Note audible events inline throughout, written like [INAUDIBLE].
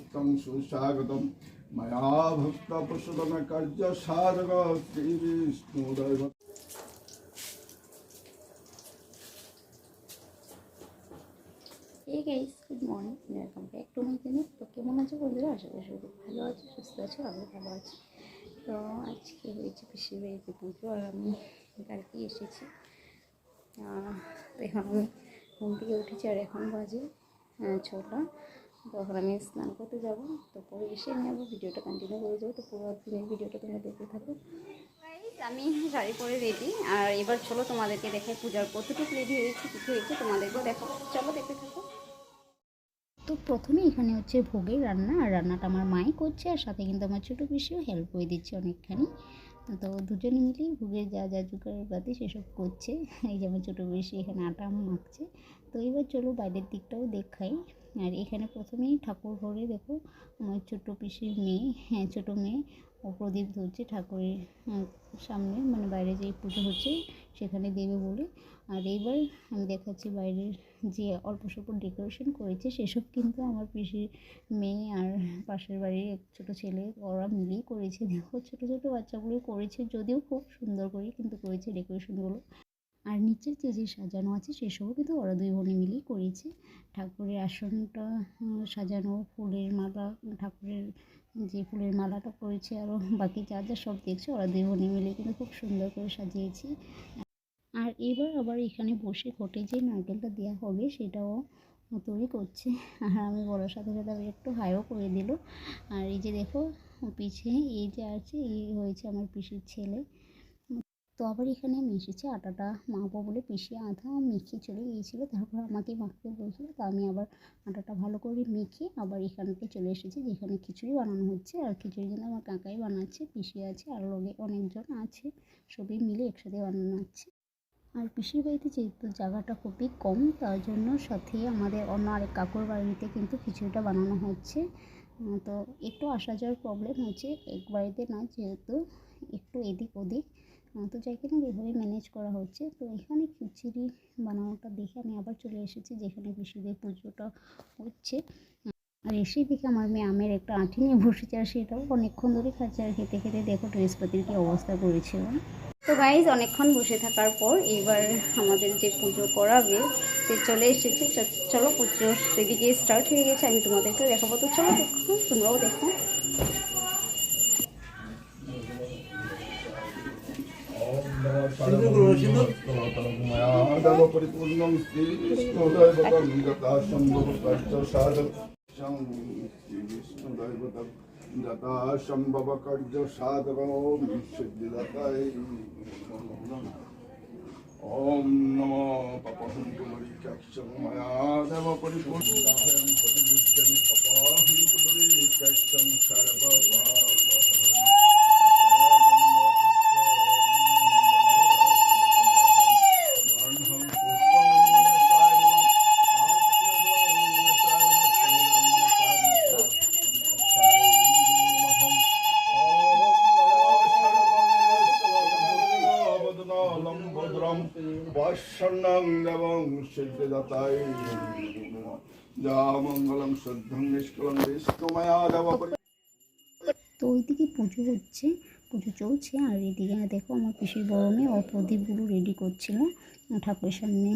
সুতং সুস্বাগতম ময়া ভক্ত পশুতম কার্য সারগ শ্রী বিষ্ণুদৈব এই guys good morning welcome back to my channel তো কেমন আছো বন্ধুরা? আশা করি সবাই ভালো আছো, সুস্থ আছো আমি ভালো আছি। তো আজকে হয়েছে পিসির বাড়িতে পুজো আর আমি কালকে এসেছি। এখন আমি ঘুম থেকে উঠেছি আর এখন বাজে ছটা। তখন আমি স্নান করতে যাব তো পরে এসে আবার ভিডিওটা কন্টিনিউ করে যাব তো পুরো দিনের ভিডিওটা তোমরা দেখতে থাকো। আমি শাড়ি পরে রেডি আর এবার চলো তোমাদেরকে দেখাই পূজার কতটুকু রেডি হয়েছে কিছু হয়েছে তোমাদেরকেও দেখাবো চলো দেখতে থাকো। তো প্রথমে এখানে হচ্ছে ভোগের রান্না আর রান্নাটা আমার মাই করছে আর সাথে কিন্তু আমার ছোটো পিসিও হেল্প করে দিচ্ছে অনেকখানি। তো দুজনে মিলেই ভোগের যা যা জোগাড়ের বাদে সেসব করছে। এই যে আমার ছোটো পিসি এখানে আটা মাখছে। তো এবার চলো বাইরের দিকটাও দেখাই। আর এখানে প্রথমেই ঠাকুর ঘরে দেখো, আমার ছোটো পিসির মেয়ে হ্যাঁ ছোটো মেয়ে, ও প্রদীপ ধরছে ঠাকুরের সামনে মানে বাইরে যে পুজো হচ্ছে, সেখানে দেবে বলে। আর এইবার আমি দেখাচ্ছি বাইরের যে অল্প স্বল্প ডেকোরেশন করেছে, সেসব কিন্তু আমার পিসির মেয়ে আর পাশের বাড়ির এক ছোটো ছেলে, ওরা মিলেই করেছে। দেখো, ছোটো ছোটো বাচ্চাগুলো করেছে, যদিও খুব সুন্দর করে কিন্তু করেছে ডেকোরেশনগুলো। আর নিচের যে যে সাজানো আছে সেসবও কিন্তু ওরা দুই বোনে মিলেই করেছে। ঠাকুরের আসনটা সাজানো, ফুলের মালা, ঠাকুরের যে ফুলের মালাটা করেছে আরও বাকি যা যা সব দেখছে, ওরা দুই বোনে মিলে কিন্তু খুব সুন্দর করে সাজিয়েছে। আর এবার আবার এখানে বসে ঘটে যে নারকেলটা দেওয়া হবে সেটাও তৈরি করছে। আর আমি বলার সাথে সাথে আমি একটু হাইও করে দিল। আর এই যে দেখো পিছে এই যে আছে, এই হয়েছে আমার পিসির ছেলে। তো আবার এখানে আমি এসেছি আটাটা মাখবো বলে পিসি আধা মেখে চলে গিয়েছিল, তারপর আমাকে মাখতে বলছিল, তো আমি আবার আটাটা ভালো করে মেখে আবার এখানটায় চলে এসেছি যেখানে খিচুড়ি বানানো হচ্ছে। আর খিচুড়ি কিন্তু আমার কাকাই বানাচ্ছে, পিসি আছে, আর লগে অনেকজন আছে, সবই মিলে একসাথে বানানো হচ্ছে। আর পিসির বাড়িতে যেহেতু জায়গাটা খুবই কম, তার জন্য সাথে আমাদের অন্য আরেক কাকুর বাড়িতে কিন্তু খিচুড়িটা বানানো হচ্ছে। তো একটু আসা যাওয়ার প্রবলেম হচ্ছে, এক বাড়িতে না, যেহেতু একটু এদিক ওদিক তো যাই কিনা এভাবে ম্যানেজ করা হচ্ছে, তো এখানে খিচুড়ি বানানোটা দেখে আমি আবার চলে এসেছি যেখানে পিসিদের পুজোটা হচ্ছে। আর এসে দেখে আমার মেয়ে আমের একটা আঁটি নিয়ে বসেছে আর সেটাও অনেকক্ষণ ধরে খাচ্ছে আর খেতে খেতে দেখো ড্রেসপাতির কী অবস্থা করেছে ও। তো গাইজ অনেকক্ষণ বসে থাকার পর এবার আমাদের যে পুজো করাবে, সে চলে এসেছে। চলো পুজো সেদিকে স্টার্ট হয়ে গেছে, আমি তোমাদেরকে দেখাবো। তো চলো দেখো, তোমরাও দেখো। পরিপূর্ণং যথা সম্ভব কার্য সাধক সিদ্ধিদাতায় ওম নমো পপহং কুমরিকাক্ষং ময়া দেব পরিপূর্ণাহং প্রতিবিজ্ঞানি পপহং তো ওইদিকে পুজো হচ্ছে, পুজো চলছে, আর এদিকে দেখো আমার পিসির বড় মেয়ে ও প্রদীপগুলো রেডি করছিল ঠাকুরের সামনে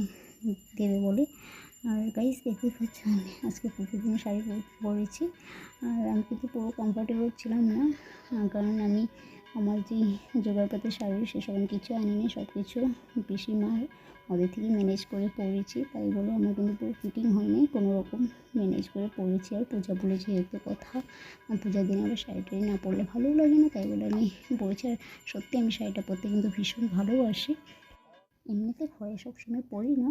দেবে বলে। আর গাইস দেখতে পাচ্ছ আমি আজকে পুজোর দিনে শাড়ি পরেছি। আর আমি কিন্তু পুরো কমফর্টেবল ছিলাম না কারণ আমি আমার যে জোগাড়পাতি শাড়ি সেসব আমি কিছু আনিনি, সব কিছু পিসিমার ওদের থেকে ম্যানেজ করে পরেছি তাই বলে আমার কিন্তু পুরো ফিটিং হয়নি, কোনো রকম ম্যানেজ করে পরেছি আর পূজা বলে যেহেতু কথা পূজার দিনে আবার শাড়ি টাড়ি না পরলে ভালোও লাগে না, তাই বলে আমি পরেছি। আর সত্যি আমি শাড়িটা পরতে কিন্তু ভীষণ ভালোবাসি। এমনিতে ঘরে সবসময় পরি না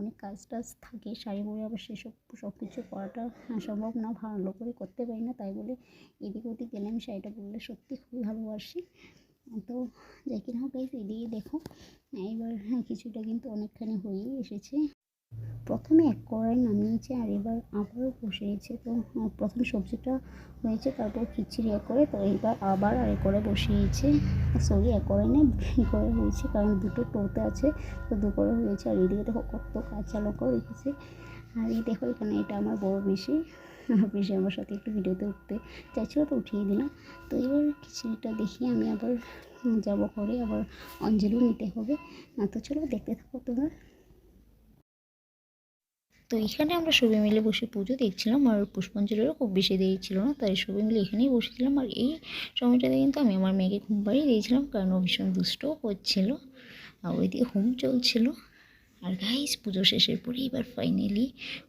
অনেক কাজ টাজ থাকে, শাড়ি পরে আবার সেসব সব কিছু করাটা সম্ভব না, ভালো করে করতে পারি না, তাই বলে এদিক ওদিক গেলে আমি শাড়িটা পরলে সত্যি খুবই ভালোবাসি। তো যাই কিনা হোক এদিকে দেখো, এইবার হ্যাঁ কিছুটা কিন্তু অনেকখানি হয়েই এসেছে। প্রথমে এক কড়াই নামিয়েছে আর এবার আবারও বসিয়েছে তো প্রথম সবজিটা হয়েছে তারপর খিচুড়ি এক করে তো এবার আবার আরেক করে বসিয়েছে সরি এক করে নেই দুই করে হয়েছে কারণ দুটো টোতে আছে তো দু করে হয়েছে। আর এদিকে দেখো কত কাঁচা লঙ্কাও রেখেছে। আর এই দেখো এখানে এটা আমার বড় বেশি [LAUGHS] পিসে আমার সাথে একটু ভিডিওতে উঠতে চাইছিল তো উঠিয়ে দিলাম তো এবার খিচুড়িটা দেখিয়ে আমি আবার যাব করে আবার অঞ্জলিও নিতে হবে। আহ, তো চলো দেখতে থাকো তোমরা। তো এখানে আমরা সবাই মিলে বসে পুজো দেখছিলাম আর পুষ্পাঞ্জলিরও খুব বেশি দেরি ছিল না, তাই সবাই মিলে এখানেই বসেছিলাম। আর এই সময়টাতে কিন্তু আমি আমার মেয়েকে ঘুম পাড়িয়ে দিয়েছিলাম, কারণ ও ভীষণ দুষ্টও করছিল। আর ওই দিকে হোম চলছিল। আর গাইস পুজো শেষের পরে এবার ফাইনালি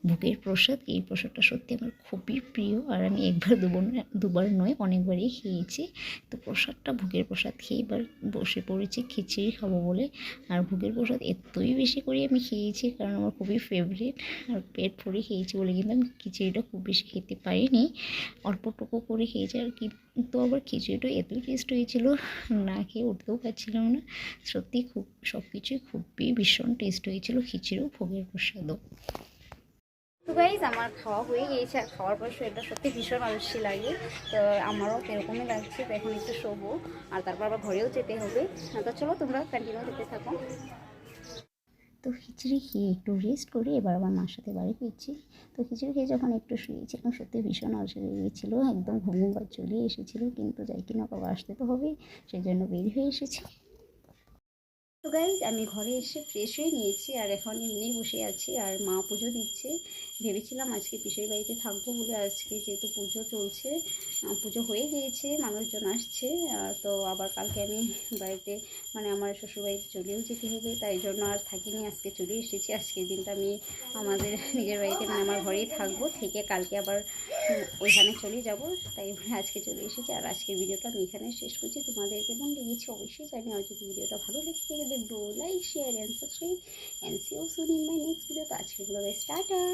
ভোগের প্রসাদ। এই প্রসাদটা সত্যি আমার খুবই প্রিয় আর আমি একবার দুবার দুবার নয়, অনেকবারই খেয়েছি। তো প্রসাদটা ভোগের প্রসাদ খেয়ে এবার বসে পড়েছি, খিচুড়ি খাব বলে। আর ভোগের প্রসাদ এতই বেশি করে আমি খেয়েছি, কারণ আমার খুবই ফেভারিট আর পেট ভরে খেয়েছি বলে কিন্তু আমি খিচুড়িটা খুব বেশি খেতে পারিনি। অল্পটুকু করে খেয়েছি আর কিন্তু আবার খিচুড়িটা এতই টেস্ট হয়েছিল, না খেয়ে উঠতেও পারছিলাম না। সত্যি খুব সব কিছুই খুবই ভীষণ টেস্ট হয়েছিল, খিচুড়িও ভোগের প্রসাদও। তো গাইজ আমার খাওয়া হয়ে গিয়েছে, আর খাওয়ার পর শরীরটা সত্যি ভীষণ আলসি লাগে। তো আমারও এরকমই লাগছে, তো এখন একটু শোবো, আর তারপর আবার ঘরেও যেতে হবে। তো চলো তোমরা কন্টিনিউ যেতে থাকো। তো খিচুড়ি খেয়ে একটু রেস্ট করে এবার আমার মার সাথে বাড়ি ফিরছি। তো খিচুড়ি খেয়ে যখন একটু শুয়েছিলাম, সত্যি ভীষণ অসুবিধা গিয়েছিল একদম ঘুম চলে এসেছিল, কিন্তু যাই কিনা বাবা আসতে তো হবে সেই জন্য বের হয়ে এসেছি। তো গাইজ আমি ঘরে এসে ফ্রেশ হয়ে নিয়েছি, আর এখন এমনি বসে আছি, আর মা পুজো দিচ্ছে। ভেবেছিলাম আজকে পিসের বাড়িতে থাকব বলে আজকে যেহেতু পুজো চলছে পুজো হয়ে গিয়েছে, মানুষজন আসছে তো আবার কালকে আমি বাড়িতে মানে আমার শ্বশুরবাড়িতে চলেও যেতে হবে, তাই জন্য আর থাকিনি, আজকে চলে এসেছি, আজকের দিনটা আমি আমাদের [LAUGHS] নিজের বাড়িতে মানে আমার ঘরেই থাকব, থেকে কালকে আবার ওইখানে চলে যাব, তাই বলে আজকে চলে এসেছি, আর আজকের ভিডিওটা আমি এখানে শেষ করছি তোমাদের কেমন লেগেছে অবশ্যই, জানি আর যদি ভিডিওটা ভালো লেগে থাকে do like share and subscribe and see you soon in my next video তো আজকের ভিডিও স্টার্টার